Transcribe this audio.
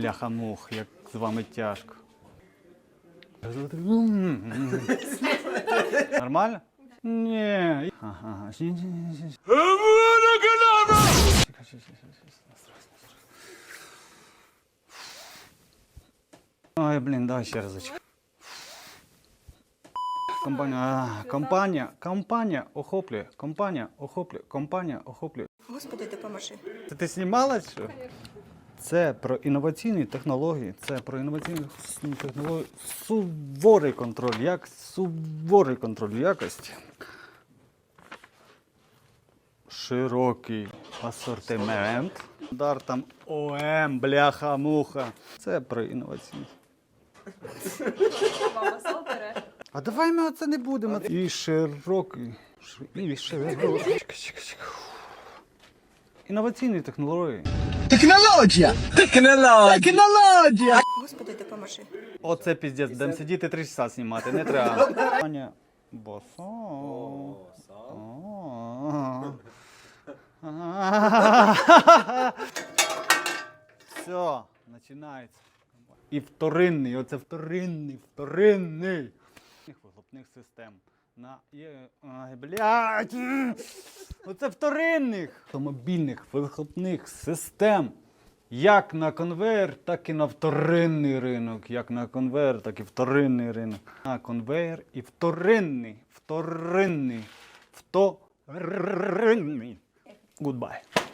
Бляха-мух, як з вами тяжко. Нормально? Ні. Ага. Ой, блін, давай ще разочек. Компанія, компанія, компанія охоплює, компанія охоплює, компанія охоплює. Господи, допоможи. Ти знімала що? Це про інноваційні технології, це про інноваційні технології, суворий контроль, як суворий контроль якості. Широкий асортимент. Стандартам ОМ, бляха, муха. Це про інноваційні. А давай ми оце не будемо. І широкий. ши- І широкий. Інноваційні технології. Технологія! Технологія! Технологія! Господи, допоможи. Оце піздець, будемо сидіти три часа знімати, не треба. Аня, босо. Все, починається. І вторинний, оце вторинний, вторинний. Вихлопних систем. На є. Ай, блядь! Оце вторинних автомобільних вихлопних систем. Як на конвейер, так і на вторинний ринок. Як на конвейер, так і вторинний ринок. На конвейер і вторинний. Вторинний. Вторинний. Goodbye.